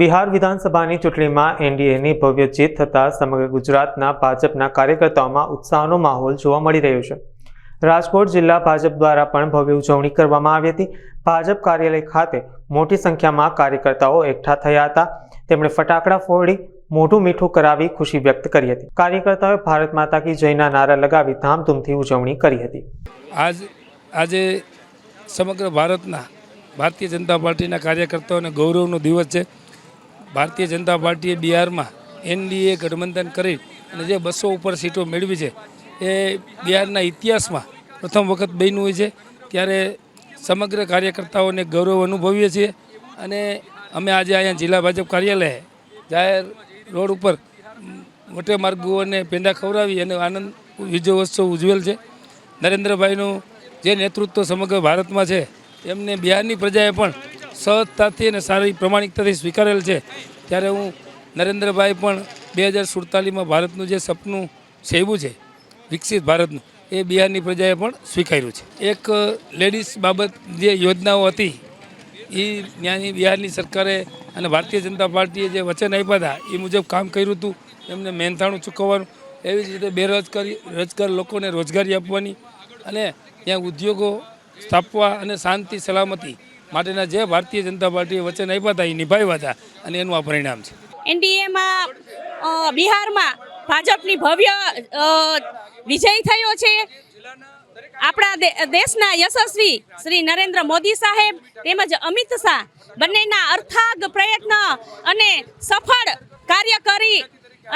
બિહાર વિધાનસભાની ચૂંટણીમાં એનડીએની ભવ્ય જીત થતાં સમગ્ર ગુજરાતના ભાજપના કાર્યકર્તાઓમાં ઉત્સાહનો માહોલ જોવા મળી રહ્યો છે. રાજકોટ જિલ્લા ભાજપ દ્વારા પણ ભવ્ય ઉજવણી કરવામાં આવી હતી. ભાજપ કાર્યાલય ખાતે મોટી સંખ્યામાં કાર્યકર્તાઓ એકઠા થયા હતા. તેમણે ફટાકડા ફોડી, મોઢું મીઠું કરાવી ખુશી વ્યક્ત કરી હતી. કાર્યકર્તાઓએ ભારત માતા કી જયના નારા લગાવી ધામધૂમથી ઉજવણી કરી હતી. આજ, આજે સમગ્ર ભારતના, ભારતીય જનતા પાર્ટીના કાર્યકર્તાઓને ગૌરવનો દિવસ છે. ભારતીય જનતા પાર્ટીએ બિહારમાં એનડીએ ગઠબંધન કરી અને જે બસો ઉપર સીટો મેળવી છે, એ બિહારના ઇતિહાસમાં પ્રથમ વખત બન્યું હોય છે. ત્યારે સમગ્ર કાર્યકર્તાઓને ગૌરવ અનુભવીએ છીએ અને અમે આજે અહીંયા જિલ્લા ભાજપ કાર્યાલય જાહેર રોડ ઉપર મોટે માર્ગોને પેંડા ખવડાવી અને આનંદ વિજયોત્સવ ઉજવેલ છે. નરેન્દ્રભાઈનું જે નેતૃત્વ સમગ્ર ભારતમાં છે, એમને બિહારની પ્રજાએ પણ સહજતાથી અને સારી પ્રમાણિકતાથી સ્વીકારેલ છે. ત્યારે હું નરેન્દ્રભાઈ પણ બે હજાર સુડતાલીસમાં ભારતનું જે સપનું સેવું છે, વિકસિત ભારતનું, એ બિહારની પ્રજાએ પણ સ્વીકાર્યું છે. એક લેડીઝ બાબત જે યોજનાઓ હતી એ ત્યાંની બિહારની સરકારે અને ભારતીય જનતા પાર્ટીએ જે વચન આપ્યા હતા, એ મુજબ કામ કર્યું હતું, એમને મહેનતાણું ચૂકવવાનું, એવી જ રીતે બેરોજગારી, રોજગાર લોકોને રોજગારી આપવાની અને ત્યાં ઉદ્યોગો સ્થાપવા અને શાંતિ, સલામતી માટેના જે ભારતીય જનતા પાર્ટી વચન આપ્યા હતા, એ નિભાવ્યા હતા અને એનું આ પરિણામ છે. એનડીએમાં બિહારમાં ભાજપની ભવ્ય વિજય થયો છે. આપણા દેશના યશસ્વી શ્રી નરેન્દ્ર મોદી સાહેબ તેમજ અમિત શાહ બંનેના અર્થાગ પ્રયત્ન અને સફળ કાર્ય કરી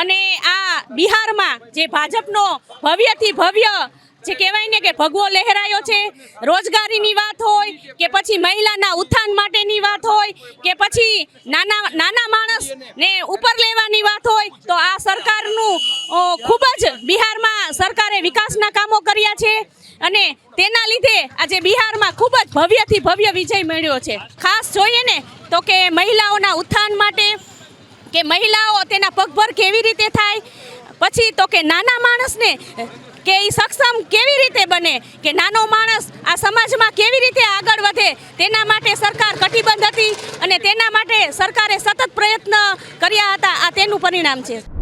અને આ બિહારમાં જે ભાજપનો ભવ્યથી ભવ્ય જે કહેવાય ને કે ભગવો લહેરાયો છે, રોજગારીની વાત હોય કે પછી મહિલાના ઉત્થાન માટેની વાત હોય કે પછી નાના નાના માણસ ને ઉપર લેવાની વાત હોય, તો આ સરકારનું ખૂબ જ બિહારમાં સરકારે વિકાસના કામો કર્યા છે અને તેના લીધે આજે બિહારમાં ખૂબ જ ભવ્યથી ભવ્ય વિજય મળ્યો છે. ખાસ જોઈએ ને તો કે મહિલાઓના ઉત્થાન માટે, કે મહિલાઓ તેના પગભર કેવી રીતે થાય, પછી તો કે નાના માણસને કે એ સક્ષમ કેવી રીતે બને? કે નાનો માણસ આ સમાજમાં કેવી રીતે આગળ વધે? તેના માટે સરકાર કટિબદ્ધ હતી અને તેના માટે સરકારે સતત પ્રયત્ન કર્યા હતા. આ તેનું પરિણામ છે.